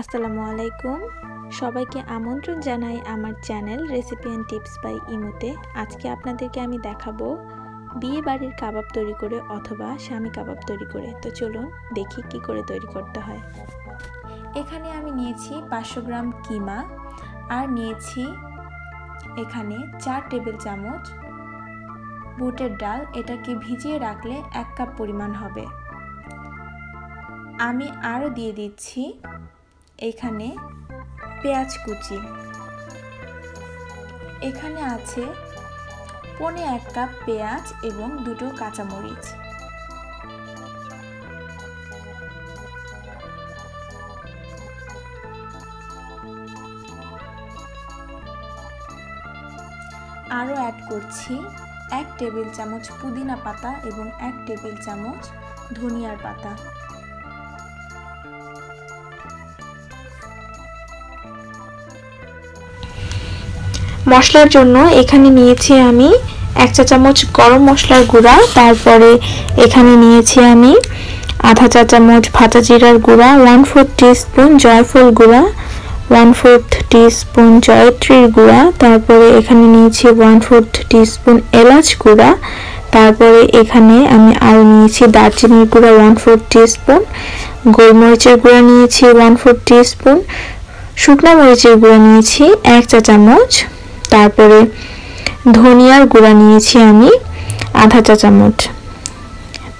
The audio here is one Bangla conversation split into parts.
আসসালামু আলাইকুম। সবাইকে আমন্ত্রণ জানাই আমার channel recipe and tips by ইমোতে আজকে আপনাদেরকে আমি দেখাবো বিয়ে বাড়ির কাবাব তৈরি করে অথবা স্বামী কাবাব তৈরি করে। তো চলুন দেখি কি করে তৈরি করতে হয়। এখানে আমি নিয়েছি পাঁচশো গ্রাম কিমা আর নিয়েছি এখানে চার টেবিল চামচ বুটের ডাল। এটাকে ভিজিয়ে রাখলে এক কাপ পরিমাণ হবে। আমি আরও দিয়ে দিচ্ছি এখানে পেঁয়াজ কুচি। এখানে আছে পনে এক কাপ পেঁয়াজ এবং দুটো কাঁচামরিচ। আরও অ্যাড করছি এক টেবিল চামচ পুদিনা পাতা এবং এক টেবিল চামচ ধনিয়ার পাতা। মশলার জন্য এখানে নিয়েছি আমি এক চা চামচ গরম মশলার গুঁড়া, তারপরে এখানে নিয়েছি আমি আধা চা চামচ ভাজা জিরার গুঁড়া ওয়ান ফোর্থ টিস্পুন জয়ফল গুঁড়া ওয়ান ফোর্থ টিস্পুন জয়ত্রীর গুঁড়া, তারপরে এখানে নিয়েছি ওয়ান ফোর্থ টিস্পুন এলাচ গুঁড়া, তারপরে এখানে আমি আরও নিয়েছি দারচিনির গুঁড়া ওয়ান ফোর্থ টিস্পুন গোলমরিচের গুঁড়া নিয়েছি ওয়ান ফোর্থ টিস্পুন শুকনো মরিচের গুঁড়া নিয়েছি এক চা চামচ। তারপরে ধনিয়ার গুঁড়া নিয়েছি আমি আধা চা চামচ।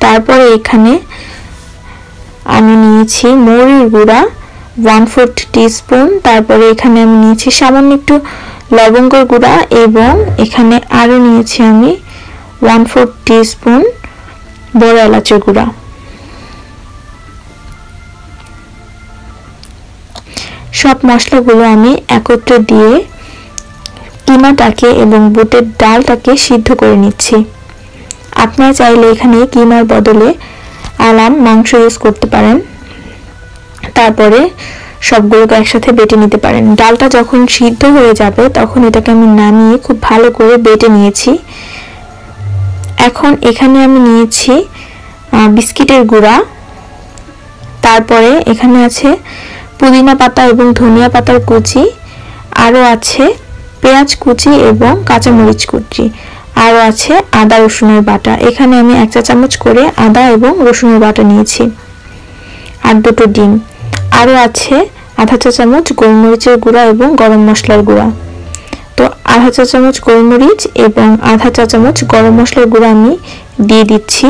তারপরে এখানে আমি নিয়েছি মৌরির গুঁড়া ওয়ান ফোর্থ টিস্পুন তারপরে এখানে আমি নিয়েছি সামান্য একটু লবঙ্গর গুঁড়া এবং এখানে আরও নিয়েছি আমি ওয়ান ফোর্থ টিস্পুন বড় এলাচের গুঁড়া। সব মশলাগুলো আমি একত্রে দিয়ে কিমাটাকে এবং বুটের ডালটাকে সিদ্ধ করে নিচ্ছি। আপনারা চাইলে এখানে কিমার বদলে আলাম মাংস ইউজ করতে পারেন। তারপরে সবগুলোকে একসাথে বেটে নিতে পারেন। ডালটা যখন সিদ্ধ হয়ে যাবে, তখন এটাকে আমি নামিয়ে খুব ভালো করে বেটে নিয়েছি। এখন এখানে আমি নিয়েছি বিস্কিটের গুঁড়া। তারপরে এখানে আছে পুদিনা পাতা এবং ধনিয়া পাতার কুচি। আরও আছে পেঁয়াজ কুচি এবং কাঁচামরিচ কুচি। আরও আছে আদা, রসুনের বাটা। এখানে আমি এক চা চামচ করে আদা এবং রসুনের বাটা নিয়েছি। আর দুটো ডিম। আরও আছে আধা চা চামচ গোলমরিচের গুঁড়া এবং গরম মশলার গুঁড়া। তো আধা চা চামচ গোলমরিচ এবং আধা চা চামচ গরম মশলার গুঁড়া আমি দিয়ে দিচ্ছি।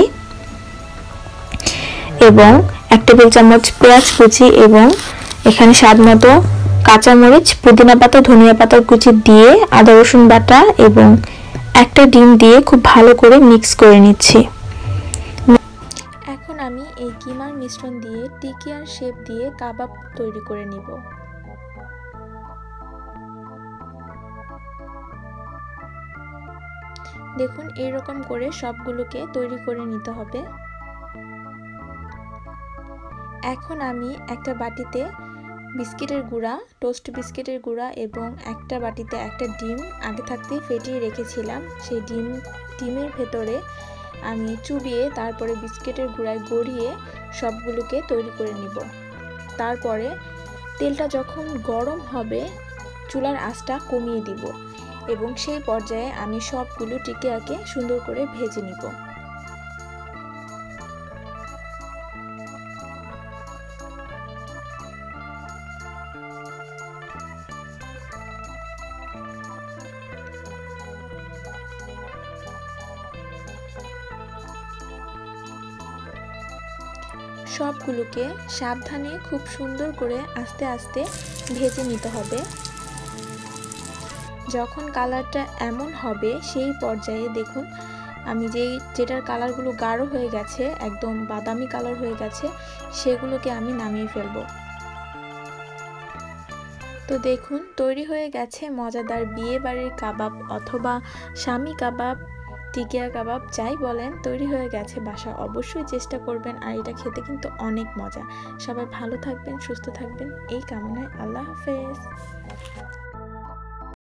এবং এক টেবিল চামচ পেঁয়াজ কুচি এবং এখানে স্বাদ মতো কাঁচামরিচ, পুদিনা পাতা, ধনিয়া পাতার কুচি দিয়ে আদা, রসুন বাটা এবং একটা ডিম দিয়ে খুব ভালো করে মিক্স করে নিচ্ছি। এখন আমি এই কিমার মিশ্রণ দিয়ে টিকিয়ার শেপ দিয়ে কাবাব তৈরি করে নিব। দেখুন এরকম করে সবগুলোকে তৈরি করে নিতে হবে। এখন আমি একটা বাটিতে বিস্কিটের গুঁড়া, টোস্ট বিস্কিটের গুঁড়া এবং একটা বাটিতে একটা ডিম আগে থাকতে ফেটিয়ে রেখেছিলাম। সেই ডিম, ডিমের ভেতরে আমি চুবিয়ে তারপরে বিস্কিটের গুঁড়ায় গড়িয়ে সবগুলোকে তৈরি করে নিব। তারপরে তেলটা যখন গরম হবে, চুলার আঁচটা কমিয়ে দিব এবং সেই পর্যায়ে আমি সবগুলো টিকে আঁকে সুন্দর করে ভেজে নিব। সবগুলোকে সাবধানে খুব সুন্দর করে আস্তে আস্তে ভেজে নিতে হবে। যখন কালারটা এমন হবে, সেই পর্যায়ে দেখুন, আমি যেই, যেটার কালারগুলো গাঢ় হয়ে গেছে, একদম বাদামি কালার হয়ে গেছে, সেগুলোকে আমি নামিয়ে ফেলব। তো দেখুন, তৈরি হয়ে গেছে মজাদার বিয়ে বাড়ির কাবাব অথবা স্বামী কাবাব টিকিয়া কাবাব যাই বলেন, তৈরি হয়ে গেছে বাসা। অবশ্যই চেষ্টা করবেন আর এটা খেতে কিন্তু অনেক মজা। সবাই ভালো থাকবেন, সুস্থ থাকবেন। এই কামনায় আল্লাহ হাফেজ।